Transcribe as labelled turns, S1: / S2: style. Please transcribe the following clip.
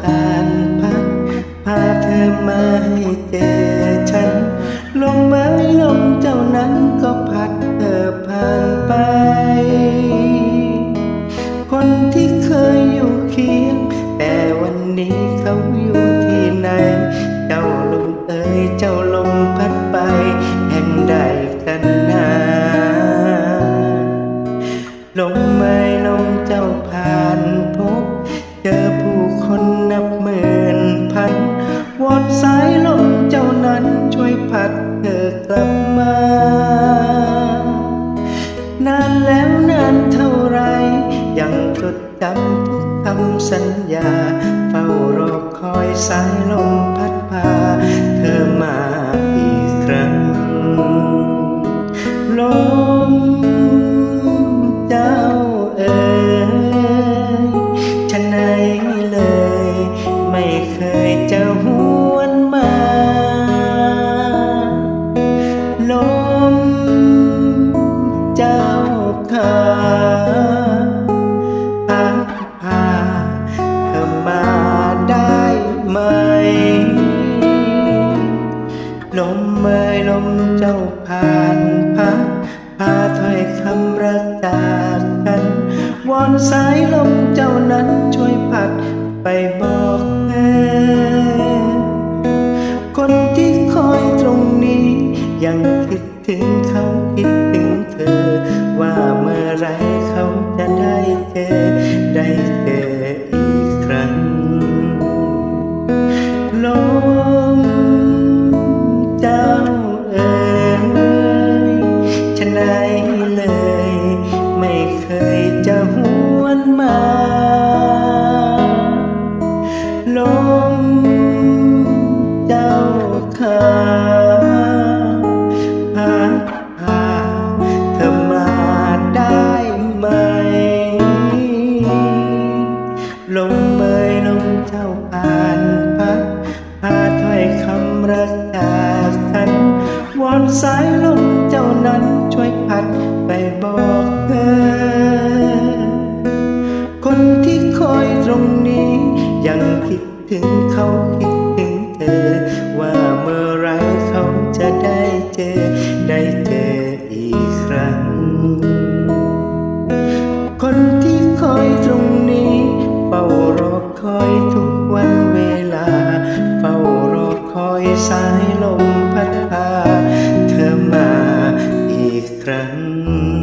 S1: ผ่านพัดพาเธอมาให้เจอฉัน ลมไม้ลมเจ้านั้นก็พัดเธอผ่านไป คนที่เคยอยู่เคียง แต่วันนี้เขาอยู่ที่ไหน เจ้าลมเอ่ยเจ้าลมพัดไป แห่งใดกันนาลมไม่ลมเจ้าผ่าน แล้วนานเท่าไร ยังจดจำทุกคำสัญญา เฝ้ารอคอยสายลมพัด ไหมลมเมื่อยลมเจ้าผ่านพัดพาถ้อยคำรักจากกันวอนสายลมเจ้านั้นช่วยพัดไปบอกเธอคนที่คอยตรงนี้ ยังคิดถึงเขาคิดถึงเธอว่าเมื่อไร ล สายลมเจ้านั้นช่วยพัดไปบอกเธอ คนที่คอยตรงนี้ยังคิดถึงเขาคิดถึงเธอ ว่าเมื่อไรเขาจะได้เจอได้เจออีกครั้ง คนที่คอยตรงนี้เฝ้ารอคอยทุกวันเวลา เฝ้ารอคอยสาย Amen.